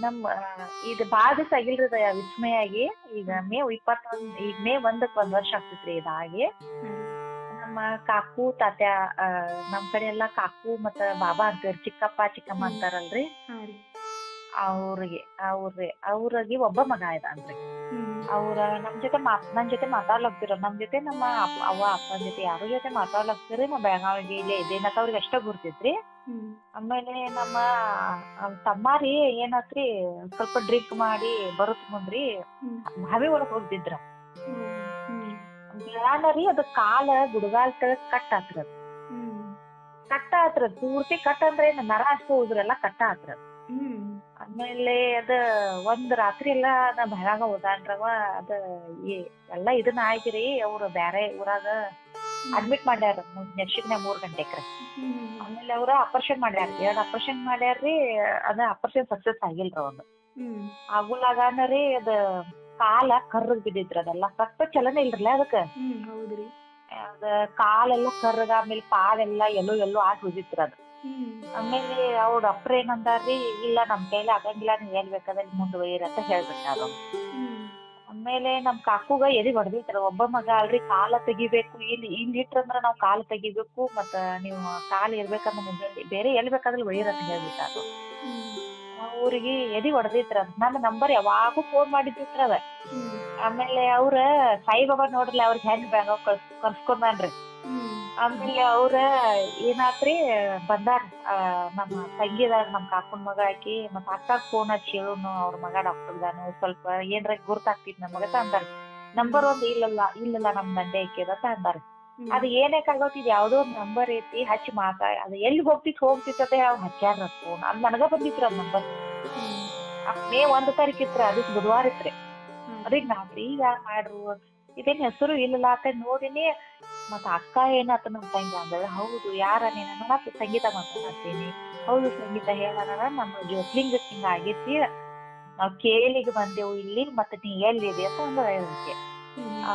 ನಮ್ಮ ಇದು ಭಾಳ ದಿವಸ ಆಗಿಲ್ರಿ ವಿಸ್ಮಯ ಆಗಿ ಈಗ ಮೇ ಇಪ್ಪತ್ತೊಂದ್ ಈಗ ಮೇ ಒಂದಕ್ಕೆ ಒಂದ್ ವರ್ಷ ಆಗ್ತೈತ್ರಿ ಇದಾಗಿ ನಮ್ಮ ಕಾಕು ತಾತ್ಯಾ ಆ, ನಮ್ ಕಡೆ ಎಲ್ಲಾ ಕಾಕು ಮತ್ತ ಬಾಬಾ ಅಂತಾರ ಚಿಕ್ಕಪ್ಪ ಚಿಕ್ಕಮ್ಮ ಅಂತಾರಲ್ರಿ. ಅವ್ರಿಗೆ ಅವ್ರಿ ಅವ್ರಿಗೆ ಒಬ್ಬ ಮಗ ಇದಾನ್ರಿ. ಅವ್ರ ನಮ್ ಜೊತೆ ಮಾತ್ ನನ್ ಜೊತೆ ಮಾತಾಡ್ಲಾಗ್ತಿರ ನಮ್ ಜೊತೆ ನಮ್ಮ ಅವ್ವ ಅಪ್ಪನ ಜೊತೆ ಯಾರ ಜೊತೆ ಮಾತಾಡ್ಲಾಗ್ತಿರಿ ನಮ್ಮ ಬೆಳಗಾವಿಗೆ ಇಲ್ಲೇ ಇದೇನಕ ಅವ್ರಿಗೆ ಅಷ್ಟ ಗುರ್ತಿತ್ರಿ. ಆಮೇಲೆ ನಮ್ಮ ತಮ್ಮ ರೀ ಏನಾತ್ರಿ ಸ್ವಲ್ಪ ಡ್ರಿಂಕ್ ಮಾಡಿ ಬರುತ್ ಮುಂದ್ರಿ ಬಾವಿ ಒಳಗ್ ಹೋಗ್ತಿದ್ರ. ಗಿಡಾನ ರೀ ಅದ ಕಾಲ ಗುಡಗಾಲ್ ತೆಳಗ್ ಕಟ್ ಆತ್ರ ಕಟ್ಟ ಆತ್ರ ಪೂರ್ತಿ ಕಟ್ ಅಂದ್ರೆ ಏನ್ ನರ ಅಷ್ಟು ಹೋದ್ರೆಲ್ಲ ಕಟ್ಟ ಆತ್ರ ಹ್ಮ್. ಆಮೇಲೆ ಅದ ಒಂದ್ ರಾತ್ರಿ ಎಲ್ಲಾ ನಾ ಬೆಳಗಾಗ ಓದಾನ್ರವ ಅದ ಈ ಎಲ್ಲಾ ಇದನ್ನ ಆಯ್ತಿರಿ ಅವ್ರು ಬ್ಯಾರೆ ಊರಾಗ ಅಡ್ಮಿಟ್ ಮಾಡ್ಯಾರ ನೆಕ್ಸ್ಟ್ನೇ ಮೂರ್ ಗಂಟೆಕ್ರ. ಆಮೇಲೆ ಅವ್ರ ಆಪರೇಷನ್ ಮಾಡ್ಯಾರ ಎರಡ್ ಆಪರೇಷನ್ ಮಾಡ್ಯಾರ್ರಿ ಅದ ಆಪರೇಷನ್ ಸಕ್ಸಸ್ ಆಗಿಲ್ರ ಅವ್ರು ಹ್ಮ್ ಆಗುಲಾಗಾನ ರೀ ಅದ ಕಾಲ ಕರ್ರಗ್ ಬಿದ್ದಿದ್ರ ಅದೆಲ್ಲ. ರಕ್ತ ಚಲನೆ ಇಲ್ರಲ್ಲ ಅದಕ್ಕ? ಅದ ಕಾಲೆಲ್ಲ ಕರ್ರಗ ಆಮೇಲೆ ಪಾವೆಲ್ಲ ಎಲ್ಲೋ ಎಲ್ಲೋ ಆಗಿ ಹೋಗಿತ್ರಿ ಅದ. ಆಮೇಲೆ ಅವ್ರ ಡಾಕ್ಟರ್ ಏನಂದಾರ್ರಿ ಇಲ್ಲ ನಮ್ ಕೈಲಿ ಆಗಂಗಿಲ್ಲ ನೀವ್ ಏನ್ ಬೇಕಾದಲ್ಲಿ ಮುಂದುವೈರಿ ಅಂತ ಹೇಳ್ಬಿಟ್ಟಾರ ಆಮೇಲೆ ನಮ್ ಕಾಕುಗ ಎದಿ ಹೊಡೆದಿತ್ರ ಒಬ್ಬ ಮಗ ಅಲ್ರಿ ಕಾಲ ತೆಗಿಬೇಕು. ಇಲ್ಲಿ ಇಲ್ಲಿ ಇಟ್ರಂದ್ರ ನಾವ್ ಕಾಲ ತೆಗಿಬೇಕು ಮತ್ತ ನೀವು ಕಾಲ ಇರ್ಬೇಕಂದ್ರ ನಿಮ್ಗೆ ಬೇರೆ ಎಲ್ಲಿ ಬೇಕಾದ್ರೂ ಒಯ್ಯಿರ ಅಂತ ಹೇಳ್ಬಿಟ್ಟಾರು ಅವ್ರಿಗೆ ಎದಿ ಹೊಡೆದಿತ್ರ ನನ್ನ ನಂಬರ್ ಯಾವಾಗೂ ಫೋನ್ ಮಾಡಿದ್ದಿತ್ರ ಆಮೇಲೆ ಅವ್ರ ಸಾಯಿಬಾಬಾ ನೋಡ್ರಲ್ಲ ಅವ್ರಿಗೆ ಹೆಂಗ್ ಬ್ಯಾಂಗ್ ಕರ್ಸ್ಕೊಂಡ್ರಿ ಆಮೇಲೆ ಅವ್ರ ಏನಾತ್ರಿ ಬಂದಾರ ಆ, ನಮ್ಮ ತಂಗಿದಾರ ನಮ್ಮ ಕಾಕನ್ ಮಗ ಆಕಿ ಮತ್ತ ಅಕ್ಕ ಫೋನ್ ಹಚ್ಚಿ ಹೇಳುನು ಅವ್ರ ಮಗ ಡಾಕ್ಟರ್ ಇದಾನು ಸ್ವಲ್ಪ ಏನ್ರ ಗುರ್ತಾಗ್ತಿತ್ ನಮಗ ಅಂತ ಅಂದಾರ ನಂಬರ್ ಒಂದ್ ಇಲ್ಲಲ್ಲ ಇಲ್ಲಲ್ಲ ನಮ್ ದಂಡೆ ಐಕ್ಯದ ಅಂತ ಅಂದಾರ ಅದ್ ಏನಕ್ಕಾಗತ್ ಇದ್ ಯಾವ್ದೋ ಒಂದ್ ನಂಬರ್ ಐತಿ ಹಚ್ಚಿ ಮಾತಾ ಅದ್ ಎಲ್ಲಿ ಹೋಗ್ತಿತ್ ಹೋಗ್ತಿತ್ತೆ ಅವ್ ಹಚ್ಚಾರ ಫೋನ್ ಅದ್ ನನಗ ಬಂದಿತ್ರ ಅದ್ ನಂಬರ್ ಮೇ ಒಂದ್ ತಾರೀಕ್ ಇತ್ರ ಅದಕ್ ಬುಧವಾರ ಇತ್ರಿ ಅದಕ್ ನಾವ್ರಿ ಈಗ ಮಾಡ್ರು. ಇದೇನ್ ಹೆಸರು ಇಲ್ಲಲ್ಲ ಅಂತ ನೋಡಿನಿ ಮತ್ತ ಅಕ್ಕ ಏನಾತ ನಮ್ ತಂಗಿ ಅಂದಳ ಹೌದು ಯಾರ ನೀನು? ಮತ್ತ ಸಂಗೀತ ಮಾತಾಡ್ತೀನಿ ಹೌದು ಸಂಗೀತ ಹೇಳಾರ ನಮ್ಮ ಜ್ಯೋತ್ಲಿಂಗ ಹಿಂಗ ಆಗೇತಿ ನಾವ್ ಕೇಳಿಗೆ ಬಂದೆವು ಇಲ್ಲಿ ಮತ್ತೆ ನೀ ಎಲ್ಲಿದೆ ಅಂತ ಅಂದ್ರ ಹೇಳಕ್ಕೆ ಆ,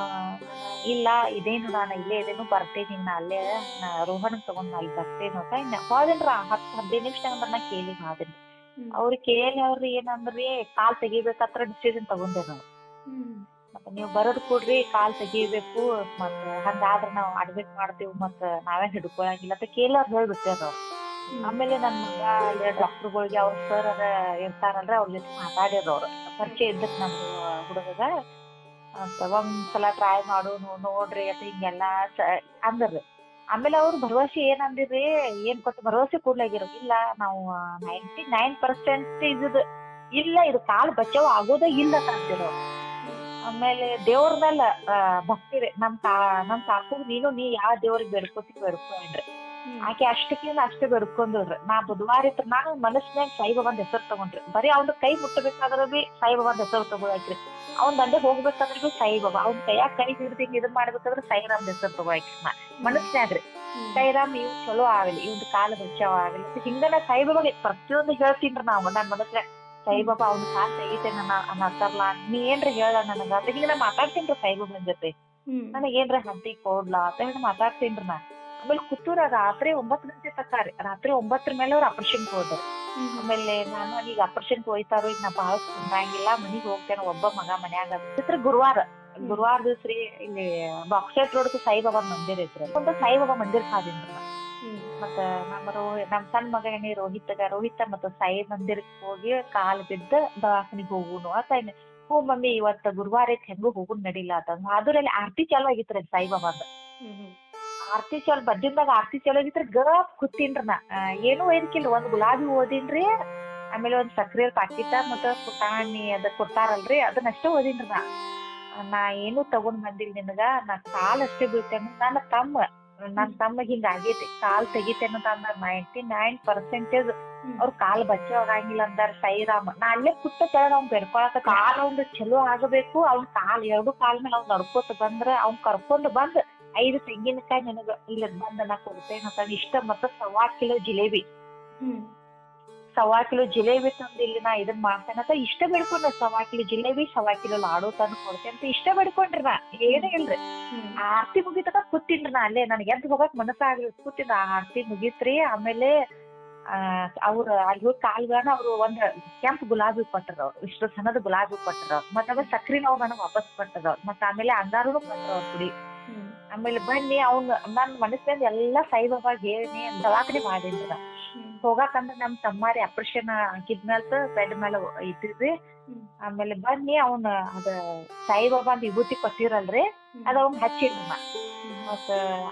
ಇಲ್ಲ ಇದೇನು ನಾನು ಇಲ್ಲೇ ಇದೇನು ಬರ್ತೇನೆ ನಾ ಅಲ್ಲೇ ನಾ ರೋಹನ್ ತಗೊಂಡ್ ನಾ ಅಲ್ಲಿ ಬರ್ತೇನೆ ಅಂತ ಇನ್ನ ಹೋದೇನ್ರ ಹತ್ತು ಹದಿನೈದು ನಿಮಿಷ ಅಂದ್ರೆ ನಾ ಕೇಳಿ ಹೋದೇನ್ ಅವ್ರು ಕೇಳಿ ಅವ್ರಿ ಏನಂದ್ರಿ ಕಾಲ್ ತೆಗಿಬೇಕತ್ರ ಡಿಸಿಷನ್ ತಗೊಂಡೆ ನಾವು ನೀವ್ ಬರೋದ್ ಕೂಡ್ರಿ, ಕಾಲ್ ತೆಗಿಬೇಕು, ಮತ್ತ ಹಂಗಾದ್ರ ನಾವ್ ಅಡ್ಮಿಟ್ ಮಾಡ್ತೇವ್, ಮತ್ತ ನಾವೇನ್ ಹಿಡ್ಕೊಳಂಗಿಲ್ಲ ಅಂತ ಕೇಳೋರ್ ಹೇಳ್ಬಿಡ್ತೇವ್ ನಾವ್ ಆಮೇಲೆ ನನ್ ಮಗ ಅಲ್ಲಿ ಡಾಕ್ಟರ್ಗಳಿಗೆ ಅವ್ರ ಸರ್ ಅದ ಇರ್ತಾರಲ್ರಿ, ಅವ್ರ ಜೊತೆ ಮಾತಾಡ್ಯಾರ ಅವ್ರ. ಪರಿಚಯ ಇದ್ದಕ್ ನಮ್ ಹುಡುಗಗ. ಅಂತ ಒಂದ್ಸಲ ಟ್ರೈ ಮಾಡು ನೋಡ್ರಿ ಅಂತ ಹಿಂಗೆಲ್ಲಾ ಅಂದ್ರಿ. ಆಮೇಲೆ ಅವ್ರ ಭರವಸೆ ಏನ್ ಅಂದಿರಿ ಏನ್ ಕೊಟ್ಟು ಭರವಸೆ ಕೂಡ್ಲಾಗಿರೋ ಇಲ್ಲ ನಾವು ನೈಂಟಿ ನೈನ್ ಪರ್ಸೆಂಟೇಜ್ ಇಲ್ಲ ಇದು ಕಾಲ್ ಬಚಾವ್ ಆಗೋದೇ ಇಲ್ಲ ಅಂತ ಅಂದಿರೋ ಆಮೇಲೆ ದೇವ್ರ ಮೇಲ ಭಕ್ತಿ ರೀ ನಮ್ ತಾ ನಮ್ ಕಾಕು ನೀನು ನೀ ಯಾವ ದೇವ್ರಿಗೆ ಬೇಡ್ಕೋತಿ ಬೇಡ್ಕೊ ಅಂದ್ರಿ. ಆಕೆ ಅಷ್ಟಕ್ಕಿಂತ ಅಷ್ಟೇ ಬೇಡ್ಕೊಂಡ್ರಿ ನಾ ಬುಧವಾರ ಇತ್ತು ನಾನು ಮನಸ್ನ್ಯಾಗ ಸಾಯಿಬಾಬಾಂದ್ ಹೆಸರು ತಗೊಂಡ್ರಿ. ಬರೀ ಅವ್ನ ಕೈ ಮುಟ್ಟಬೇಕಾದ್ರ ಬಿ ಸಾಯಿಬಾಬಾಂದ್ ಹೆಸರು ತಗೋಳಕ್ರಿ. ಅವ್ನ್ ದಂಡೆ ಹೋಗ್ಬೇಕಾದ್ರ ಬಿ ಸಾಯಿಬಾಬಾ ಅವ್ನ ಕೈಯಾಗ ಕೈ ಹಿಡ್ದು ಹಿಂಗ್ ಇದನ್ ಮಾಡ್ಬೇಕಾದ್ರ ಸಾಯಿರಾಮ್ ಹೆಸರು ತಗೊಳಕ್ರಿ ನಾ. ಮನಸ್ನ್ಯಾಗ್ರಿ ಸಾಯಿರಾಮ್ ಇವ್ ಚಲೋ ಆಗಲಿ ಇವ್ನ ಕಾಲ ಬಚಾವ್ ಆಗಲಿ. ಹಿಂಗನ ಸಾಯಿ ಬಾಬಾಗೆ ಸಾಯಿಬಾಬಾಗೆ ಪ್ರತಿಯೊಂದು ಹೇಳ್ತೀನ್ರಿ ನಾವು. ನನ್ ಮನಸ್ನ್ಯಾಗ ಸಾಯಿಬಾಬಾ ಅವ್ನ ಕಾಲ್ ತೆಗಿತೇನ ಅನ್ನತ್ತಾರಲ್ಲ ನೀ ಏನ್ರ ಹೇಳ ನನಗ? ಹಿಂಗ ನಾ ಮಾತಾಡ್ತೀನ್ರಿ ಸಾಯಿಬಾಬನ ಜೊತೆ. ನನಗ್ ಏನ್ರ ಹಂತಿ ಕೊಡ್ಲಾ ಅಂತ ಹೇಳಿ ಮಾತಾಡ್ತೀನಿ ನಾ. ಆಮೇಲೆ ಕುತ್ತೂರ ರಾತ್ರಿ ಒಂಬತ್ ಗಂಟೆ ತಕ ರೀ. ರಾತ್ರಿ ಒಂಬತ್ತರ ಮೇಲೆ ಅವ್ರ ಆಪರೇಷನ್ ಹೋದ್ರು ಆಮೇಲೆ ನಾನು ಈಗ ಆಪರೇಷನ್ ಹೋಯ್ತಾರೋ ಈಗ ನಾ ಭಾಳ ಕುಂದ್ರಂಗಿಲ್ಲ ಮನಿಗ್ ಹೋಗ್ತೇನೆ ಒಬ್ಬ ಮಗ ಮನ್ಯಾಗ. ಚಿತ್ರ ಗುರುವಾರ ಗುರುವಾರ ದಿವಸ ರೀ ಇಲ್ಲಿ ಬಾಕ್ಸೆಟ್ ರೋಡ್ ಸಾಯಿಬಾಬಾ ಮಂದಿರ ಐತ್ರಿ. ಒಂದು ಸಾಯಿಬಾಬಾ ಮಂದಿರ ಕಾದಿನ್ರಿ ನಾ. ಮತ್ತ ನಮ್ಮ ರೋ ನಮ್ಮ ಸಣ್ಣ ಮಗ ಏನಿ ರೋಹಿತ್ಗ ರೋಹಿತ ಮತ್ತ ಸಾಯಿ ಮಂದಿರಕ್ಕ ಹೋಗಿ ಕಾಲ್ ಬಿದ್ದ ದವಾಖಾನಿಗ್ ಹೋಗುನು. ಅಂತ ಹ್ಞೂ ಮಮ್ಮಿ ಇವತ್ತ ಗುರುವಾರ ಐತಿ ಹೆಂಗೂ ಹೋಗುನ್ ನಡಿಲ್ಲ ಅಂತ. ಅದ್ರಲ್ಲಿ ಆರ್ತಿ ಚಾಲು ಆಗಿತ್ರಿ ಸಾಯಿಬಾಬಾದ ಆರ್ತಿ ಚಾಲು ಬದ್ದಿಂದಾಗ ಆರ್ತಿ ಚಾಲು ಆಗಿತ್ತು ಗಪ್ ಕೂತೀನ್ರಿ ನಾ. ಏನೂ ಒಯ್ದಕ್ಕಿಲ್ಲ ಒಂದ್ ಗುಲಾಬಿ ಓದಿನ್ರಿ ಆಮೇಲೆ ಒಂದ್ ಸಕ್ರೆ ಪಾಕಿಟ ಮತ್ತ ಪುಟಾಣಿ ಅದ ಕೊಡ್ತಾರಲ್ರಿ ಅದನ್ನಷ್ಟೇ ಓದಿನ್ರಿ ನಾ. ನಾ ಏನು ತಗೊಂಡ್ ಬಂದಿಲ್ಲ ನಿನಗ ನಾ ಕಾಲ್ ಅಷ್ಟೇ ಬೀಳ್ತೇನೆ. ನನ್ನ ತಮ್ಮ ನನ್ ತಮ್ಮ ಹಿಂಗ ಆಗೈತಿ ಕಾಲ್ ತೆಗಿತೇನೆ ಅಂತ ಅಂದಾರ ನೈಂಟಿ ನೈನ್ ಪರ್ಸೆಂಟೇಜ್ ಅವ್ರ ಕಾಲ್ ಬಚಾವ್ ಆಗಂಗಿಲ್ಲ ಅಂದಾರ ಸೈರಾಮ್. ನಾ ಅಲ್ಲೇ ಕುತ್ತ ಕೆಳಗ ಅವ್ನ್ ಬೆಡ್ಕೊಳಕ ಕಾಲ್ ಅವ್ನ್ ಚಲೋ ಆಗಬೇಕು ಅವ್ನ್ ಕಾಲ್ ಎರಡು ಕಾಲ್ ಮೇಲೆ ಅವ್ನ್ ನಡ್ಕೋತ ಬಂದ್ರ ಅವ್ನ್ ಕರ್ಕೊಂಡ್ ಬಂದ್ ಐದು ತೆಂಗಿನಕಾಯಿ ನನಗ ಇಲ್ಲ ಬಂದ ನಾ ಕೊಡ್ತೇನೆ ಅಂತ ಇಷ್ಟ ಮತ್ತ ಸವಾ ಕಿಲೋ ಜಿಲೇಬಿ. ಸವಾ ಕಿಲೋ ಜಿಲೇಬಿ ತಂದು ಇಲ್ಲಿ ನಾ ಇದನ್ ಮಾಡ್ತೇನೆ ಅಂತ ಇಷ್ಟ ಬೇಡ್ಕೊಂಡ್ರ ಸವಾ ಕಿಲೋ ಜಿಲೇಬಿ ಸವಾ ಕಿಲೋ ಲಾಡು ತಂದು ಕೊಡ್ತೇನೆ ಅಂತ ಇಷ್ಟ ಬೇಡ್ಕೊಂಡ್ರಿ ನಾ. ಏನೇ ಇಲ್ರಿ. ಆ ಆರ್ತಿ ಮುಗಿತಕ ಕೂತಿನ್ರಿ ನಾ ಅಲ್ಲೇ. ನನಗೆ ಎದ್ದು ಹೋಗಕ್ ಮನಸ್ಸಾಗ್ಲಿ ಕೂತಿನ ಆ ಆರ್ತಿ ಮುಗಿತ್ರಿ. ಆಮೇಲೆ ಅವ್ರ ಅಲ್ಲಿ ಹೋಗಿ ಕಾಲ್ಗಾನ ಅವ್ರು ಒಂದ್ ಕೆಂಪ್ ಗುಲಾಬಿ ಕೊಟ್ಟರು ಅವ್ರು. ಇಷ್ಟು ಸಣ್ಣದ ಗುಲಾಬಿ ಕೊಟ್ಟರು ಅವ್ರು. ಮತ್ತ ಅವ್ರ ಸಕ್ರಿ ನಾವು ನನಗ್ ವಾಪಸ್ ಕೊಟ್ಟದ ಅವ್ರು. ಮತ್ತ ಆಮೇಲೆ ಅಂಗಾರನು ಕೊಟ್ಟರ ಅವ್ರ ಕುಡಿ. ಆಮೇಲೆ ಬನ್ನಿ ಅವ್ನ ನನ್ ಮನಸ್ಸಿಂದ ಎಲ್ಲಾ ಸಾಯಿಬಾಬಾ ಹೇಳಿ ದವಾಖಾನೆ ಮಾಡಿದ್ರ ಹೋಗಾಕಂದ್ರ ನಮ್ ತಮ್ಮಾರಿ ಆಪರೇಷನ್ ಆಗಿದ್ಮೇಲೆ ಬೆಡ್ ಮೇಲೆ ಇದ್ರಿ ಆಮೇಲೆ ಬನ್ನಿ ಅವ್ನ ಅದ ಸಾಯಿಬಾಬಾ ಅಂತ ವಿಭೂತಿ ಕೊಟ್ಟಿರಲ್ರಿ. ಅದ ಅವ್ನ್ ಹಚ್ಚಿದ್ ಮತ್ತ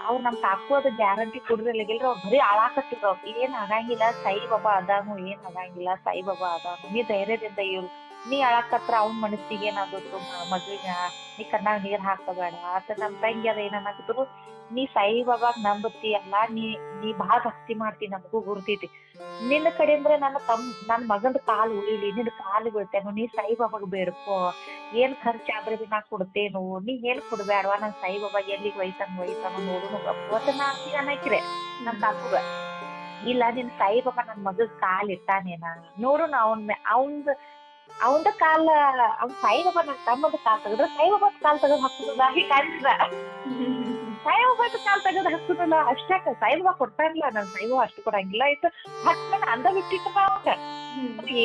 ಅವ್ರ ನಮ್ ಕಾಕು ಅದ ಗ್ಯಾರಂಟಿ ಕುಡ್ರಿಲ್ಗಿಲ್ರಿ ಅವ್ರ ಬರೀ ಅಳಾಕತ್ತಿದ್ರು ಅವ್ರ. ಏನ್ ಆಗಂಗಿಲ್ಲ ಸಾಯಿಬಾಬಾ ಅದಾನು ಏನ್ ಆಗಂಗಿಲ್ಲ ಸಾಯಿಬಾಬಾ ಅದಾನು. ನೀ ಧೈರ್ಯದಿಂದ ಇವ್ರು ನೀ ಅಳಾಕತ್ರ ಅವ್ನ ಮನಸ್ಸಿಗೆ ಏನಾದ್ರು ಮಗುವಿನ ನೀ ಕಣ್ಣಾಗ ನೀರ್ ಹಾಕಬೇಡ ಆತ ನಮ್ ತಂಗಿ ಅದ ಏನನ್ನಾಕತ್ರು ನೀ ಸಾಯಿಬಾಬಾಗ್ ನಂಬತಿ ಅಲ್ಲ ನೀ ನೀ ಬಹಳ ಭಕ್ತಿ ಮಾಡ್ತಿ ನಮಗೂ ಗುರ್ತೈತಿ. ನಿನ್ನ ಕಡೆಯಿಂದ ನನ್ನ ತಮ್, ನನ್ ಮಗಂದ ಕಾಲ್ ಉಳಿಲಿ ನಿನ್ ಕಾಲು ಬೀಳ್ತೇನು, ನೀ ಸಾಯಿಬಾಬಾಗ ಬೇಡ್ಕೋ. ಏನ್ ಖರ್ಚಾದ್ರೆ ನಾ ಕೊಡ್ತೇನು, ನೀ ಏನ್ ಕೊಡ್ಬೇಡವಾ ನನ್ ಸಾಯಿಬಾಬಾ ಎಲ್ಲಿಗ್ ಒಯ್ತಾನ ಒಯ್ತಾನ ನೋಡುನು ಒತ್ತ ನಾ ಅನ್ನಕ್ರೆ ನನ್ ಕಾಕುಗ. ಇಲ್ಲ, ನಿನ್ ಸಾಯಿಬಾಬಾ ನನ್ ಮಗ ಕಾಲ್ ಇಟ್ಟಾನೇನ? ನೋಡುನ ಅವನ್ ಅವಂದ ಅವಂದ ಕಾಲ, ಅವ್ನ ಸಾಯಿಬಾಬಾ ನನ್ ತಮ್ಮದ ಕಾಲ್ ತೆಗೆದ್ರೆ ಸಾಯಿಬಾಬಾ ಕಾಲ್ ತೆಗದ್ ಹಾಕುದ ಹಿಂಗ ಸಾಯಿಬಾಬಾದ ಕಾಲ್ ತೆಗದ್ ಹಾಕುದಲ್ಲ ಅಷ್ಟಾಕ ಸಾಯಿಬಾಬಾ ಕೊಡ್ತಾ ಇಲ್ಲ ನನ್ ಸಾಯಿಬಾಬಾ ಅಷ್ಟು ಕೊಡಂಗಿಲ್ಲ ಇತ್ತು ಹಚ್ಚ ಅಂದ ಬಿಟ್ಟಿತ್ತಪ್ಪ ಅವಾಗ.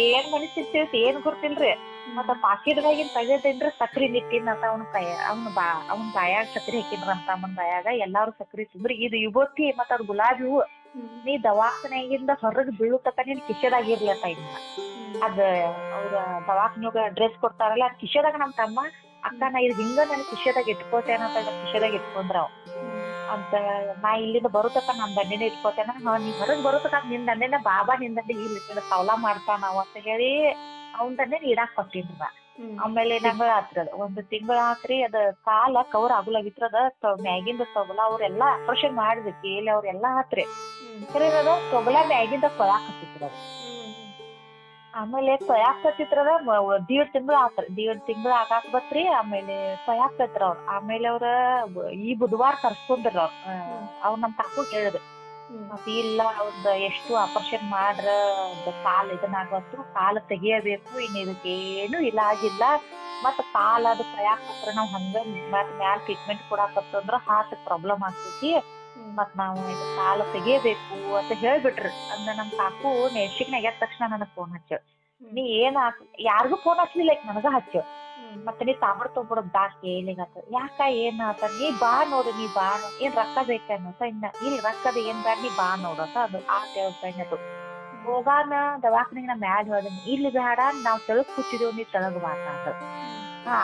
ಏನ್ ಮನಸ್ಸಿರ್ತೇವಿ ಏನ್ ಗೊತ್ತಿಲ್ರಿ. ಮತ್ತ ಪಾಕಿಟ್ದಾಗಿನ್ ತೆಗೆದೇನ್ರಿ ಸಕ್ರಿ ನಿಟ್ಟಿನ ಅಂತ ಅವ್ನ ಕೈ ಅವ್ನ ಬಾ ಅವ್ನ ಬಾಯಾಗ ಸಕ್ರಿ ಹಾಕಿದ್ರ ಅಂತ ಅಮ್ಮನ್ ಬಾಯಾಗ ಎಲ್ಲಾರು ಸಕ್ರಿ ತಿಂದ್ರಿ. ಇದು ಯುವತಿ ಮತ್ತ ಅದ್ ಗುಲಾಬಿ ಹೂವು ನೀ ದವಾಖಾನೆಗಿಂದ ಹೊರಗ್ ಬೀಳುತ್ತಕ ನೀನ್ ಕಿಶೆದಾಗಿರ್ಲಿ ಅಂತ ಇನ್ನ ಅದ ಅವ್ರ ದವಾಖಾನೆ ಡ್ರೆಸ್ ಕೊಡ್ತಾರಲ್ಲ ಅದ್ ಕಿಶೆದಾಗ ನಮ್ ತಮ್ಮ ಅಕ್ಕ ನಾ ಇದು ಹಿಂಗ ನನ್ ಖುಷಿಯಾದಾಗ ಇಟ್ಕೋತೇನ ಅಂತ ಖುಷಿಯಾದಾಗ ಇಟ್ಕೊಂಡ್ರ ಅವ್. ಅಂತ ನಾ ಇಲ್ಲಿಂದ ಬರುತ್ತಕ ನನ್ ದಂಡಿನ ಇಟ್ಕೋತೇನ. ಹಾ ನೀ ಹೊರಗ್ ಬರುತ್ತಕ ನಿನ್ ದಂಡೆನ ಬಾಬಾ ನಿನ್ ದಂಡೆ ಇಲ್ಲಿ ಸೌಲ ಮಾಡ್ತಾನ ಅವ ಅಂತ ಹೇಳಿ ಅವನ್ ದಂಡೆ ಇಡಾಕ್ ಕೊಟ್ಟಿನ್ರಿ ನಾ. ಆಮೇಲೆ ನಂಗ ಆತ್ರಿ ಅದ. ಒಂದ್ ತಿಂಗಳ ಆತ್ರಿ ಅದ ಕಾಲ ಕವರ್ ಆಗುಲಾಗಿತ್ರದ ಮ್ಯಾಗಿಂದ ತೊಗಲ ಅವ್ರೆಲ್ಲಾ ಆಪರೇಷನ್ ಮಾಡಿದ್ವಿ ಕೇಳಿ ಅವ್ರೆಲ್ಲಾ ಆತ್ರಿ. ಖರೆ ಅದ ತೊಗಲ ಮ್ಯಾಗಿಂದ ಕೊಳಾಕತ್ತಿತ್ರ ಅದ ಆಮೇಲೆ ಕೊಯಾಕತ್ತಿತ್ರದ ದೀಡ್ ತಿಂಗಳ ಆತ್ರಿ. ದೀಡ್ ತಿಂಗಳ ಆಗಾಕ್ ಬತ್ರಿ ಆಮೇಲೆ ಕೊಯಾಕತ್ರ ಅವ್ರ. ಆಮೇಲೆ ಅವ್ರ ಈ ಬುಧವಾರ ಕರ್ಸ್ಕೊಂಡ್ರ ಅವ್ರ. ಅವ್ರ ನಮ್ ತಾಕು ಹೇಳಿದ್ರು ಮತ್ ಇಲ್ಲ ಅವ್ರದ ಎಷ್ಟು ಆಪರೇಷನ್ ಮಾಡ್ರ ಕಾಲ ಇದನ್ನಾಗತ್ತು ಕಾಲ್ ತೆಗಿಯಬೇಕು ಇನ್ ಇದಕ್ಕೇನು ಇಲಾಜಿಲ್ಲ. ಮತ್ ಕಾಲ್ ಅದು ಕಯಾಕತ್ರ ನಾವ್ ಹಂಗ ಮತ್ ಮ್ಯಾಲ್ ಟ್ರೀಟ್ಮೆಂಟ್ ಕೊಡಾಕತ್ತಂದ್ರ ಹಾರ್ಟ್ ಪ್ರಾಬ್ಲಮ್ ಆಗ್ತೈತಿ. ಮತ್ ನಾವು ಇದು ಸಾಲ ತೆಗಿಯಬೇಕು ಅಂತ ಹೇಳ್ಬಿಟ್ರಿ. ಅಂದ್ರ ನಮ್ ಕಾಕು ನೆಶಿಗ್ನಾಗ ಎದ್ದ ತಕ್ಷಣ ನನಗ್ ಫೋನ್ ಹಚ್ಚ. ನೀ ಏನ್ ಹಾಕ್ ಯಾರಿಗೂ ಫೋನ್ ಹಚ್ಲಿಲ್ಲ ಈಗ ನನಗ ಹಚ್ಚ. ಮತ್ತೆ ನೀ ತಾಬಡ್ ತೊಗೊಳದ್ ಬಾ ಕೇಳಿಗತ್ತ ಯಾಕ ಏನ್ ಆತ? ನೀ ಬಾ ನೋಡು ನೀ ಬಾ ನೋಡು. ಏನ್ ರೊಕ್ಕ ಬೇಕನ್ನತ ಇನ್ನ. ಇಲ್ಲಿ ರೊಕ್ಕದ ಏನ್ ಬ್ಯಾಡ ನೀ ಬಾ ನೋಡು ಅಂತ ಅದು. ಆ ದೇವಸ್ಥಾನದು ಹೋಗಾನ ದವಾಖಾನಿಗೆ ನಾ ಮ್ಯಾಲ್ ಹೇಳ್ದೇನಿ ಇಲ್ಲಿ ಬೇಡ ನಾವ್ ತೆಳಗ್ ಕೂತಿದೇವ್ ನೀ ತೆಳಗ್ ಬಾ ಅಂತ ಹಾ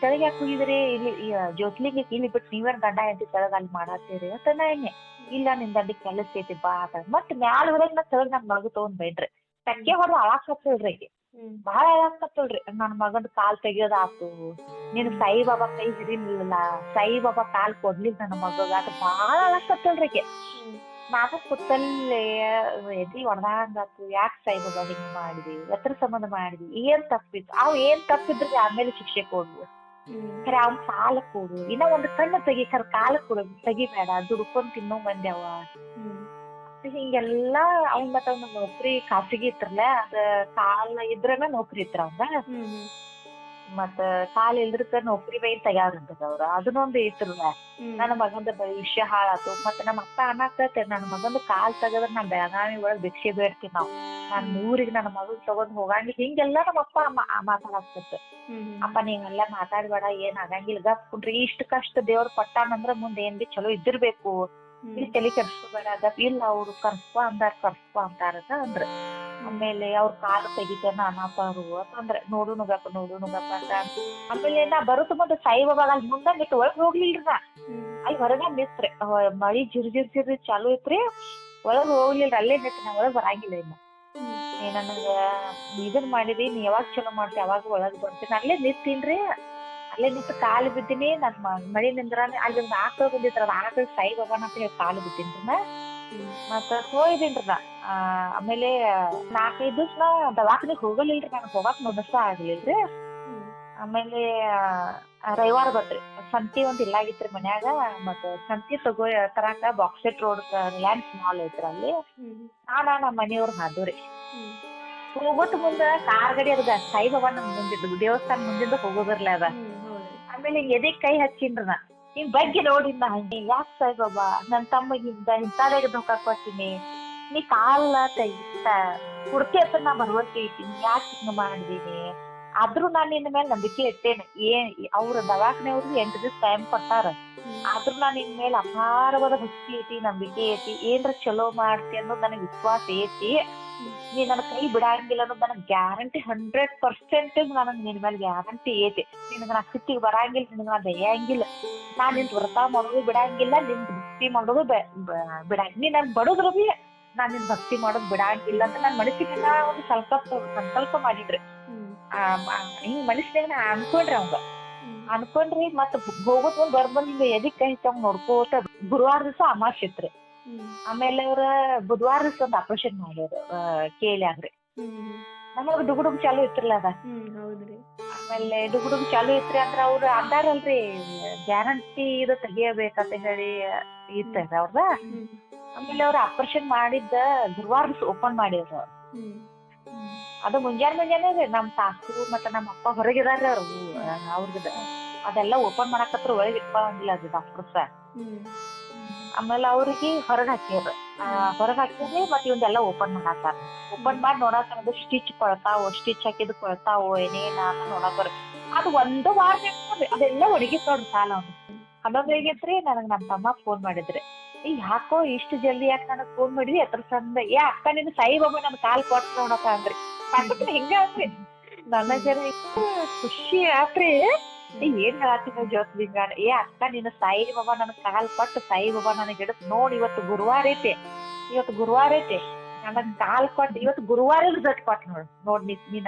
ತೆಳಗ್ ಯಾಕೆ ಹೋಗಿದ್ರಿ? ಇಲ್ಲಿ ಜೋತ್ಲಿಗೆ ಇಲ್ಲಿ ಬಿಟ್ಟು ನೀವೇನ್ ಗಂಡ ಹೆಂಡತಿ ತೆಳಗ್ ಅಲ್ಲಿ ಮಾಡತ್ತೀರಿ ಅಂತ ನಾ ಎಣ್ಣೆ ಇಲ್ಲ ನಿನ್ ದಂಡಿ ಕೆಲಸ ಬಾ ಅಂತ. ಮತ್ ಮ್ಯಾಲ್ ಹೋದಾಗ ನಾ ಕೆಳಗ್ ನನ್ ಮಗ ತಗೊಂಡ್ ಬೇಡ್ರಿ ಟಕ್ಕೆ ಹೊಡೆದು ಅಳಾಕತ್ತಳ್ರಿ ಆಕಿ. ಬಾಳ ಹೇಳಾಕತ್ತಳ್ರಿ ನನ್ ಮಗನ್ ಕಾಲ್ ತೆಗಿಯೋದಾತು ನೀನ್ ಸಾಯಿಬಾಬಾ ಕೈ ಹಿಡಿಲಿಲ್ಲ. ಸಾಯಿಬಾಬಾ ಕಾಲ್ ಕೊಡ್ಲಿಲ್ಲ ನನ್ನ ಮಗಗ ಅದು ಅಳಾಕತ್ತಳ್ರಿ ಆಕಿ. ನಾನು ಕುತ್ತಲ್ಲೇ ಎದಿ ಹೊಡ್ದಂಗಾತು ಯಾಕೆ ಸಾಯಿಬಾಬಾ ಹಿಂಗ್ ಮಾಡಿದಿ? ಎತ್ರ ಸಂಬಂಧ ಮಾಡಿದಿ? ಏನ್ ತಪ್ಪಿತ್ತು? ಅವ್ ಏನ್ ತಪ್ಪಿದ್ರೆ ಆಮೇಲೆ ಶಿಕ್ಷೆ ಕೊಡ್ವು ಖರೆ ಅವ್ನ್ ಸಾಲ ಕೊಡು. ಇನ್ನ ಒಂದ್ ಕಣ್ಣು ತೆಗಿ ಖರೆ ಕಾಲ ಕೊಡು. ತೆಗಿಬೇಡ. ದುಡ್ಕೊಂಡ್ ತಿನ್ನೋ ಮಂದಿ ಅವ ಹಿಂಗೆಲ್ಲಾ ಅವ್ನ್ ಮತ್ತ ಅವ್ನ ನೌಕರಿ ಖಾಸಗಿ ಇತ್ರಲ್ಲ ಅದ ಕಾಲ ಇದ್ರನ ನೌಕರಿ ಇತ್ರ ಅವಂಗ ಮತ್ತ ಕಾಲ್ ಇಲ್ದ್ರಕ ನೌಕರಿ ಬೈ ತಗ್ಯಾರಂತದ ಅವ್ರ. ಅದನ್ನೊಂದು ಇತ್ರಲ್ಲ ನನ್ನ ಮಗಂದ ಭವಿಷ್ಯ ಹಾಳಾತು. ಮತ್ತ ನಮ್ಮ ಅಪ್ಪ ಅನ್ನಕತ್ತೆ ನನ್ನ ಮಗಂದ ಕಾಲ್ ತಗದ್ರ ನಾ ಬೆಳಗಾವಿ ಒಳಗ್ ಭಿಕ್ಷೆ ಬೇಡ್ತೀವಿ ನಾವು. ನಾನ್ ಊರಿಗೆ ನನ್ನ ಮಗನ್ ತಗೊಂಡ್ ಹೋಗಂಗಿಲ್ಲ ಹಿಂಗೆಲ್ಲಾ ನಮ್ಮ ಅಪ್ಪ ಮಾತಾಡಕತ್ತ. ಅಪ್ಪ ನೀವೆಲ್ಲ ಮಾತಾಡ್ಬೇಡ ಏನ್ ಆಗಂಗಿಲ್ಲ ಗಪ್ ಕುಂಡ್ರಿ. ಇಷ್ಟ ಕಷ್ಟ ದೇವ್ರ ಪಟ್ಟಾನಂದ್ರ ಮುಂದೆ ಏನ್ ಬಿ ಚಲೋ ಇದ್ದಿರ್ಬೇಕು. ಇಲ್ಲಿ ತಲೆ ಕೆಡ್ಸ್ಕೋಬೇಡ ಗಪ್. ಇಲ್ಲ ಅವ್ರು ಕರ್ಸ್ಕೊ ಅಂದಾರ ಕರ್ಸ್ಕೊ ಅಂತಾರ ಅಂದ್ರ. ಆಮೇಲೆ ಅವ್ರ ಕಾಲು ತೆಗಿತಾನ ಅನಾಥರು ಅಂತಂದ್ರೆ ನೋಡು ನುಗಪ್ಪ ನೋಡು ನುಗಪ್ಪ ಅಂತ. ಆಮೇಲೆ ನಾ ಬರುತ್ತ ಮುಂದೆ ಸಾಯಿಬಾಬಾಗ ಅಲ್ಲಿ ಮುಂದ ಬಿಟ್ಟು ಒಳಗ್ ಹೋಗ್ಲಿಲ್ರಿ ನಾ. ಅಲ್ಲಿ ಹೊರಗ ನಿತ್ರಿ ಮಳಿ ಜಿರ್ ಜಿರ್ ಜಿರ್ ಚಾಲು ಐತ್ರಿ, ಒಳಗ್ ಹೋಗ್ಲಿಲ್ರಿ, ಅಲ್ಲೇ ನಿಂತ ನಾ ಒಳಗ್ ಬರಂಗಿಲ್ಲ ಇನ್ನ. ನೀ ನನಗ ಇದನ್ ಮಾಡಿದಿ, ನೀ ಯಾವಾಗ ಚಲೋ ಮಾಡ್ತಿ ಯಾವಾಗ ಒಳಗ್ ಬರ್ತೀನಿ, ಅಲ್ಲೇ ನಿಂತೀನ್ರಿ ಅಲ್ಲೇ ನಿಂತು ಕಾಲು ಬಿದ್ದೀನಿ, ನನ್ ಮಳಿ ನಿಂದ್ರ ಅಲ್ಲಿ ಒಂದು ಆಕಳ ಬಂದಿದ್ರ ಅದ್ ಆಕಳ ಸಾಯಿಬಾಬಾನ ಅಂತ ಹೇಳಿ ಕಾಲು ಬಿದ್ದೀನ್ರಿ ನಾ. ಮತ್ತ ಹೋಗಿದ್ದೀನ್ರಿ ನಾ. ಆಮೇಲೆ, ನಾಲ್ಕೈದು ದಿವ್ಸ ನಾ ದವಾಖಾನಿಗ್ ಹೋಗಲಿಲ್ರಿ ನನಗ್ ಹೋಗಾಕ್ ಮನಸ್ಸ ಆಗ್ಲಿಲ್ರಿ. ಆಮೇಲೆ ರವಿವಾರ ಬಂದ್ರಿ. ಸಂತಿ ಒಂದ್ ಇಲ್ಲಾಗಿತ್ರಿ ಮನ್ಯಾಗ. ಮತ್ತ ಸಂತಿ ತಗೋ, ತರಾಕ ಬಾಕ್ಸೆಟ್ ರೋಡ್ ರಿಲಯನ್ಸ್ ಮಾಲ್ ಐತ್ರಿ ಅಲ್ಲಿ. ನಾನ ನಮ್ಮ ಮನೆಯವ್ರ ಹಾದೂರಿ ಹೋಗೋದ್ ಮುಂದ ಕಾರ್ ಗಡಿ ಅದ. ಸಾಯಿಬಾಬಾ ನಮ್ ಮುಂದಿದ್ದು. ದೇವಸ್ಥಾನ ಮುಂದಿಂದ ಹೋಗೋದಿರ್ಲ ಅದ. ಆಮೇಲೆ ಎದೆ ಕೈ ಹಚ್ಚಿನ್ರಿ ನಾ? ಹಿಂಗ್ ಬಗ್ಗೆ ನೋಡಿಲ್ಲ ಹಂಗೆ. ಯಾಕ್ ಸಾಯಿಬಾಬಾ? ನನ್ ತಮ್ಮಗಿಂದ ಹಿಂಗ ದುಃಖ ಕೊಟ್ಟಿನಿ ನೀ ಕಾಲ ತೆಗಿತ ಹುಡ್ಕಿ ಅಂತ ನಾ ಭರವಸೆ ಇಟ್ಟಿನಿ ಯಾಕೆ ಹಿಂಗ ಮಾಡಿದೀನಿ? ಆದ್ರೂ ನಾನ್ ನಿನ್ನ ಮೇಲೆ ನಂಬಿಕೆ ಇಟ್ಟೇನೆ ಏನ್ ಅವ್ರ ದವಾಖಾನೆಯವ್ರು ಎಂಟು ದಿವಸ ಟೈಮ್ ಕೊಟ್ಟಾರ ಆದ್ರೂ ನಾನು ನಿನ್ ಮೇಲೆ ಅಪಾರವಾದ ಭಕ್ತಿ ಐತಿ ನಂಬಿಕೆ ಐತಿ. ಏನ್ರ ಚಲೋ ಮಾಡ್ತಿ ಅನ್ನೋದು ನನಗೆ ವಿಶ್ವಾಸ ಐತಿ. ನೀ ನನ್ನ ಕೈ ಬಿಡಂಗಿಲ್ಲ ಅನ್ನೋದು ನನಗ್ ಗ್ಯಾರಂಟಿ ಹಂಡ್ರೆಡ್ ಪರ್ಸೆಂಟ್ ನನಗ್ ನಿನ್ ಮೇಲೆ ಗ್ಯಾರಂಟಿ ಐತಿ. ನಿನಗ ನಾ ಸಿಟ್ಟಿಗೆ ಬರಂಗಿಲ್ಲ ನಿನಗೆ ನಾ ದಯಂಗಿಲ್ಲ ನಾನು ನಿನ್ ವ್ರತ ಮಾಡೋದು ಬಿಡಂಗಿಲ್ಲ ನಿನ್ ಭಕ್ತಿ ಮಾಡೋದು ಬೆ- ಬಿಡಂಗ ನೀ ನನ್ ಬಡದ್ರು ನಾನು ನಾನ್ ಭಕ್ತಿ ಮಾಡೋದು ಬಿಡಂಗಿಲ್ಲ ಅಂತ ನನ್ ಮನಸ್ಸಿಗೆ ಒಂದು ಸಂಕಲ್ಪ ಸಂಕಲ್ಪ ಮಾಡಿದ್ರಿ ಹಿಂಗ್ ಮನಸ್ಸಿನಾಗ ನಾ ಅನ್ಕೊಂಡ್ರಿ ಅವಂಗ. ಅನ್ಕೊಂಡ್ರಿ ಮತ್ತ ಹೋಗೋದ್ ಮುಂದ್ ಬರ್ ಬಂದ್ ಹಿಂಗ ಎದಿಕ್ ಕೈ ನೋಡ್ಕೋತ ಗುರುವಾರ ದಿವಸ ಅಮಾವಾಸ್ಯೆ ಇತ್ರಿ ಆಮೇಲೆ ಅವ್ರ ಬುಧವಾರ ದಿವಸ ಒಂದ್ ಆಪರೇಷನ್ ಮಾಡ್ಯಾರ ಕೇಳ್ಯಾಗ್ರಿ ನಮಗ್ ಡುಗುಡುಗ್ ಚಾಲು ಇತ್ರಲ್ಲ ಅದ. ಆಮೇಲೆ ಡುಗುಡುಗ್ ಚಾಲು ಇತ್ರಿ ಅಂದ್ರ ಅವ್ರ ಅಂದಾರಲ್ರಿ ಗ್ಯಾರಂಟಿ ಇದು ತೆಗಿಯಬೇಕಂತ ಹೇಳಿ ಇತ್ತ ಅವ್ರದ. ಆಮೇಲೆ ಅವ್ರ ಆಪರೇಷನ್ ಮಾಡಿದ್ದ ಗುರುವಾರ ದಿವಸ ಓಪನ್ ಮಾಡಿದ್ರು ಅದು ಮುಂಜಾನೆ ಮುಂಜಾನೆ ರೀ ನಮ್ ಸಾಸು ಮತ್ತ ನಮ್ಮ ಅಪ್ಪ ಹೊರಗಿದಾರ ಅವ್ರು ಅವ್ರದ್ದು ಅದೆಲ್ಲ ಓಪನ್ ಮಾಡಕತ್ರ ಒಳಗೆ ಇಟ್ಕೊಂಡಿಲ್ಲ ಅದು ಡಾಕ್ಟರ್ಸ ಆಮೇಲೆ ಅವ್ರಿಗೆ ಹೊರಗ್ ಹಾಕ್ಯಾರ. ಹೊರಗ್ ಹಾಕಿದ್ರೆ ಮತ್ ಇವಂದೆಲ್ಲ ಓಪನ್ ಮಾಡಾತಾರ. ಓಪನ್ ಮಾಡಿ ನೋಡಾಕ ಸ್ಟಿಚ್ ಕೊಳ್ತಾವ ಸ್ಟಿಚ್ ಹಾಕಿದ್ ಕೊಳ್ತಾವ, ಏನೇನ ಅಂತ ನೋಡಾತಾರ ಅದು ಒಂದು ವಾರ ಅದೆಲ್ಲ ಒಣಗಿತ್ ನೋಡ್ರಿ ಸಾಲ ಅವ್ನು ಹನ್ನೊಂದು ಹೇಗಿತ್ರಿ ನನಗ್ ನಮ್ ತಮ್ಮ ಫೋನ್ ಮಾಡಿದ್ರಿ. ಈ ಯಾಕೋ ಇಷ್ಟು ಜಲ್ದಿ ಯಾಕೆ ನನಗ್ ಫೋನ್ ಮಾಡಿದ್ವಿ ಅದ್ರ ಸಂದ ಏ, ಅಕ್ಕ, ನಿನ್ನ ಸಾಯಿ ಬಾಬಾ ನನ್ ಕಾಲ್ ಕೊಟ್ಟು ನೋಡಕ ಅಂದ್ರಿ. ಪಕ್ಕದ ಹಿಂಗ ಅಂದ್ರಿ ನನ್ನ ಜನ ಖುಷಿ ಆತ್ರಿ. ಏನ್ ಜ್ಯೋತ್ ಲಿಂಗಾಣ ಏ, ಅಕ್ಕ, ನಿನ್ನ ಸಾಯಿ ಬಾಬಾ ನನ್ ಕಾಲ್ ಕೊಟ್ಟು ಸಾಯಿ ಬಾಬಾ ನನಗ್ ಹಿಡಿದ್ ನೋಡಿ, ಇವತ್ತು ಗುರುವಾರ ಐತಿ. ಇವತ್ತು ಗುರುವಾರ ಐತಿ. ನನಗ್ ಕಾಲ್ ಕೊಟ್ಟು ಇವತ್ತು ಗುರುವಾರ ರಿಸಲ್ಟ್ ಕೊಟ್ಟು ನೋಡ್. ನೋಡ್, ನೀ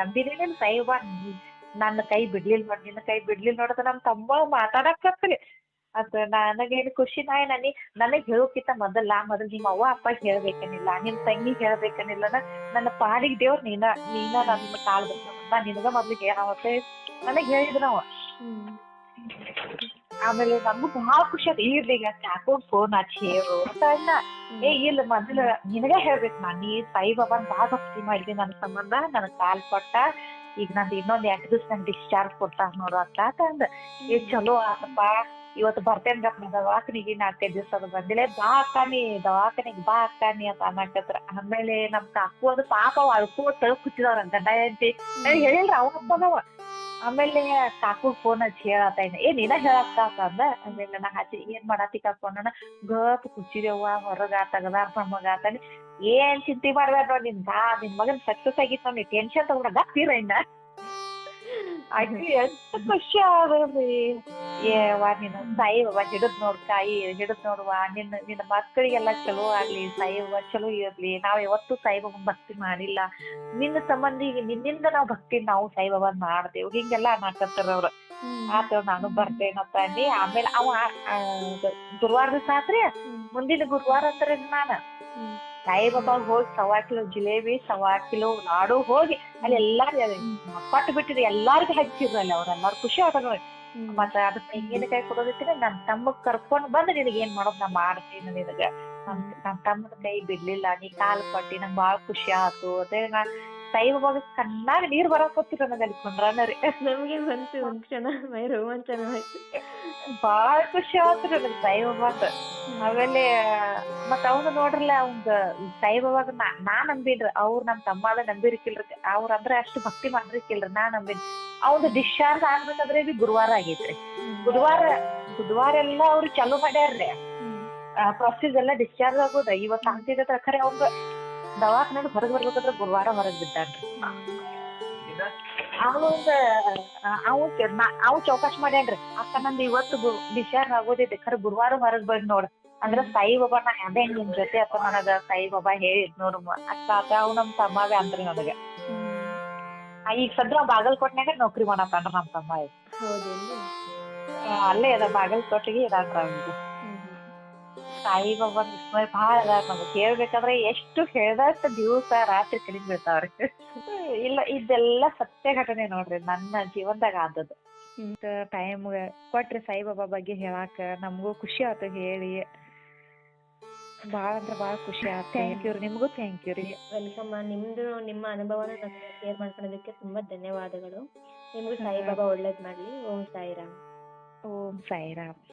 ಸಾಯಿ ಬಾಬಾ ನನ್ನ ಕೈ ಬಿಡ್ಲಿಲ್ಲ ನೋಡ್, ನಿನ್ನ ಕೈ ಬಿಡ್ಲಿಲ್ಲ ನೋಡದ ನಮ್ ತಮ್ಮ ಮಾತಾಡಕತ್ರಿ ಅದ ನನಗೇನು ಖುಷಿ ನಾಯ್ ನನಿ ನನಗೆ ಹೇಳೋಕಿಂತ ಮೊದಲ ಮೊದಲ್ ನಿಮ್ಮ ಅವ್ವ ಅಪ್ಪ ಹೇಳ್ಬೇಕೇನಿಲ್ಲ ನಿಮ್ ತಂಗಿ ಹೇಳ್ಬೇಕೇನಿಲ್ಲ ನನ್ನ ಪಾಡಿಗೆ ದೇವ್ರ ನೀನ ನೀನ ನನ್ನ ಕಾಲ್ ನಾ ನಿನಗ ಮೊದ್ಲಿಗೆ ಹೇಳಾವತ್ತೆ ನನಗೆ ಹೇಳಿದ್ರು ಅವ ಆಮೇಲೆ ನಮಗೂ ಬಹಳ ಖುಷಿ ಆಯ್ತು ಇರ್ಲಿ ಈಗ ಯಾಕೋ ಫೋನ್ ಹಚ್ಚಿ ಹೇಳು ಅಂತ ಅಣ್ಣ. ಏ ಇಲ್ಲ ಮೊದಲ ನಿನಗ ಹೇಳ್ಬೇಕು ನಾ ನೀ ಸಾಯಿ ಬಾಬಾನ್ ಬಾಳ ಭಕ್ತಿ ಮಾಡಿದ್ವಿ ನನ್ನ ಸಂಬಂಧ ನನ್ ಕಾಲ್ ಕೊಟ್ಟ ಈಗ ನಂದು ಇನ್ನೊಂದ್ ಎಂಟ್ ದಿವ್ಸ ನಂಗೆ ಡಿಸ್ಚಾರ್ಜ್ ಕೊಡ್ತಾರ ನೋಡು ಅಂತ ಅಂತ ಅಂದ ಏ ಚಲೋ ಆತಪ್ಪ. ಇವತ್ತು ಬರ್ತೇನ್ ಗಪ್ಪ ದವಾಖಾನಿಗೆ, ನಾಲ್ಕೈದು ದಿವಸ ಅದು ಬಂದಿಲ್ಲ. ಬಾ ಅಕ್ಕಾನಿ, ದವಾಖಾನಿಗೆ ಬಾ ಅಕ್ಕಾನಿ ಅಂತ ಅನ್ನಕತ್ರ ಆಮೇಲೆ ನಮ್ ಕಾಕು ಅದು ಪಾಪ ಅಳ್ಕೋತ ಕೂತಿದವ್ರ ಗಂಡ ಹೆಂಡತಿ. ಹೇಳಿಲ್ರ ಅವ ಅಪ್ಪನವ ಆಮೇಲೆ ಕಾಕು ಫೋನ್ ಹಚ್ಚಿ ಹೇಳತ್ತ ಏನ ನೀನ ಹೇಳಕ್ಕ ಅಂದ. ಆಮೇಲೆ ನಾ ಹಚ್ಚಿ, ಏನ್ ಮಾಡತಿ ಕಾಕು ಅನ್ನೋಣ ಗಪ್ ಕುಚ್ಚಿದೇವ್ವ ಹೊರಗ ತಗದ ಮಗ ಆತಾನೆ ಏನ್ ಚಿಂತೆ ಮಾಡ್ಬೇಡ ನಿನ್ ಬಾ, ನಿನ್ ಮಗನ್ ಸಕ್ಸಸ್ ಆಗಿತ್ತು ಟೆನ್ಷನ್ ತಗೊಂಡ ಗಪ್ಪಿರ ಇನ್ನ. ಅಕ್ಕಿ ಎಷ್ಟು ಖುಷಿ ಆದ್ರಿ ಏವಾ ನಿನ್ನ ಸಾಯಿ ಬಾಬಾ ಹಿಡಿದ್ ನೋಡ್ ಕಾಯಿ ಹಿಡಿದ್ ನೋಡುವ. ನಿನ್ನ ನಿನ್ನ ಮಕ್ಕಳಿಗೆಲ್ಲ ಚಲೋ ಆಗ್ಲಿ ಸಾಯಿ ಬಾಬಾ ಚಲೋ ಇರ್ಲಿ. ನಾವ್ ಯಾವತ್ತೂ ಸಾಯಿ ಬಾಬಾ ಭಕ್ತಿ ಮಾಡಿಲ್ಲ. ನಿನ್ನ ಸಂಬಂಧಿಗೆ ನಿನ್ನಿಂದ ನಾವ್ ಭಕ್ತಿ ನಾವು ಸಾಯಿ ಬಾಬಾ ಮಾಡ್ತೇವ್. ಹಿಂಗೆಲ್ಲ ಅನ್ನಕತ್ತಾರ ಅವ್ರ. ಆತ ನಾನು ಬರ್ತೇನಪ್ಪ ಅಂದಿ ಆಮೇಲೆ ಅವ ಆ, ಗುರುವಾರ ದಿವಸ ಆತ್ರಿ. ಮುಂದಿನ ಗುರುವಾರ ಅಂತಾರ ನಾನ ಸಾಯಿಬಾಬಾ ಹೋಗಿ ಸವಾ ಕಿಲೋ ಜಿಲೇಬಿ ಸವಾ ಕಿಲೋ ನಾಡು ಹೋಗಿ ಅಲ್ಲಿ ಎಲ್ಲಾರು ಪಟ್ಟು ಬಿಟ್ಟಿದ್ರು ಎಲ್ಲಾರ್ಗು ಹಚ್ಚಿದ್ರು ಅಲ್ಲಿ ಅವ್ರೆಲ್ಲಾರು ಖುಷಿ ಆಗೋದ್ ನೋಡಿ ಮತ್ತ ಅದ ತೆಂಗಿನಕಾಯಿ ಕೊಡೋದಿತ್ತಿನ ನನ್ ತಮ್ಮಗ್ ಕರ್ಕೊಂಡ್ ಬಂದ್ ನಿನಗ್ ಏನ್ ಮಾಡೋದ್ ನಾ ಮಾಡ್ತೀನಿ ನಿನಗ. ನನ್ ತಮ್ಮನ ಕೈ ಬಿಡ್ಲಿಲ್ಲ ನೀ ಕಾಲ್ ಕೊಟ್ಟಿ ನಂಗ್ ಬಾಳ ಖುಷಿ ಆತು. ಅದೇ ನಾ ಸಾಯಿಬಾಬಾಗ ಕಣ್ಣಾಗ ನೀರ್ ಹೋಗ್ತಿರ ನನಗ ಅಲ್ಲಿ ಕುಂಡ್ರಾನ ರೀ. ನಮಗೆ ಬಂತು ಒಂದ್ ಕ್ಷಣ. ಮೈ ರೋಮಾಂಚನ ಆಯ್ತು. ಬಾಳ ಖುಷಿ ಆತ್ರಿ ನನಗ್ ಸಾಯಿಬಾಬಾದ ಆಮೇಲೆ ಮತ್ ಅವ್ನು ನೋಡ್ರಲ್ಲ ಅವಂಗ ಸಾಯಿಬಾಬಾಗ ನಾ ನಂಬಿನ್ರಿ ಅವ್ರ ನಮ್ ತಮ್ಮದ ನಂಬಿರ್ಕಿಲ್ರಿ. ಅವ್ರ ಅಂದ್ರ ಅಷ್ಟು ಭಕ್ತಿ ಮಾಡಿರ್ಕಿಲ್ರಿ ನಾ ನಂಬಿನ್ ಅವ್ನ ಡಿಶ್ಚಾರ್ಜ್ ಆಗ್ಬೇಕಾದ್ರೆ ಇದು ಗುರುವಾರ ಆಗೈತ್ರಿ. ಬುಧವಾರ ಬುಧವಾರ ಎಲ್ಲಾ ಅವ್ರು ಚಾಲೂ ಮಾಡ್ಯಾರ್ರಿ. ಪ್ರೊಸೀಸ್ ಎಲ್ಲ ಡಿಸ್ಚಾರ್ಜ್ ಆಗೋದ. ಇವತ್ ಆಗ್ತಿದ ಖರೆ ಅವಂಗ ದವಾಖಾನೆ ಹೊರಗ್ ಬರ್ಬೇಕಾದ್ರೆ ಗುರುವಾರ ಹೊರಗ್ ಬಿದ್ದಾನ್ರಿ. ಅವಂಗ ಅವ್ ಅವ್ ಚೌಕಾಶ್ ಮಾಡ್ಯಾನ್ರಿ. ಅಕ್ಕ ನಂದು ಇವತ್ತು ಡಿಸ್ಚಾರ್ಜ್ ಆಗೋದಿದೆ ಖರೆ ಗುರುವಾರ ಹೊರಗ್ ಬಂದ್ ನೋಡ್. ಅಂದ್ರ ಸಾಯಿ ಬಾಬಾ ನಾ ಅದೇ ನಿಮ್ ಜೊತೆ ಅಪ್ಪ ನನಗ ಸಾಯಿ ಬಾಬಾ ಹೇಳಿದ್ ನೋಡು ಅಕ್ಕ ಅಕ್ಕ ಅವ್ ನಮ್ ತಮ್ಮವೇ ಅಂದ್ರಿ ನನಗ. ಈಗ ಸದ್ರ ಬಾಗಲ್ಕೋಟ್ನ್ಯಾಗ ನೌಕರಿ ಮಾಡತಾನ್ರಿ ನಮ್ ತಮ್ಮ ಅಲ್ಲೇ ಅದ ಬಾಗಲ್ಕೋಟೆಗೆ ಇದಾದ್ರ ಅವ್ನಿಗೆ. ಸಾಯಿ ಬಾಬಾ ವಿಸ್ಮಯ ಭಾಳ ಅದಾರ ನಮ್ಗೆ ಕೇಳ್ಬೇಕಾದ್ರೆ ಎಷ್ಟು ಹೇಳ್ದಷ್ಟು ದಿವಸ ರಾತ್ರಿ ಕಡಿಮೆ ಬೀಳ್ತಾವ್ರಿ ಇಲ್ಲ ಇದೆಲ್ಲ ಸತ್ಯ ಘಟನೆ ನೋಡ್ರಿ ನನ್ನ ಜೀವನದಾಗ ಆದದ್ದು. ಟೈಮ್ ಕೊಟ್ರಿ ಸಾಯಿಬಾಬಾ ಬಗ್ಗೆ ಹೇಳಾಕ ನಮಗೂ ಖುಷಿ ಆಯ್ತು ಹೇಳಿ. ಬಾಳ ಅಂದ್ರ ಬಾಳ ಖುಷಿ ಆಯ್ತು ಥ್ಯಾಂಕ್ ಯು ರೀ ನಿಮಗೂ ಥ್ಯಾಂಕ್ ಯು ರೀ. ವೆಲ್ಕಮ್ ನಿಮ್ದು ನಿಮ್ಮ ಅನುಭವನ ನಮ್ಗೆ ಶೇರ್ ಮಾಡ್ಕೊಳೋದಕ್ಕೆ ತುಂಬಾ ಧನ್ಯವಾದಗಳು. ನಿಮ್ಗೂ ಸಾಯಿಬಾಬಾ ಒಳ್ಳೇದ್ ಮಾಡ್ಲಿ. ಓಂ ಸಾಯಿರಾಮ್. ಓಂ ಸಾಯಿರಾಮ್.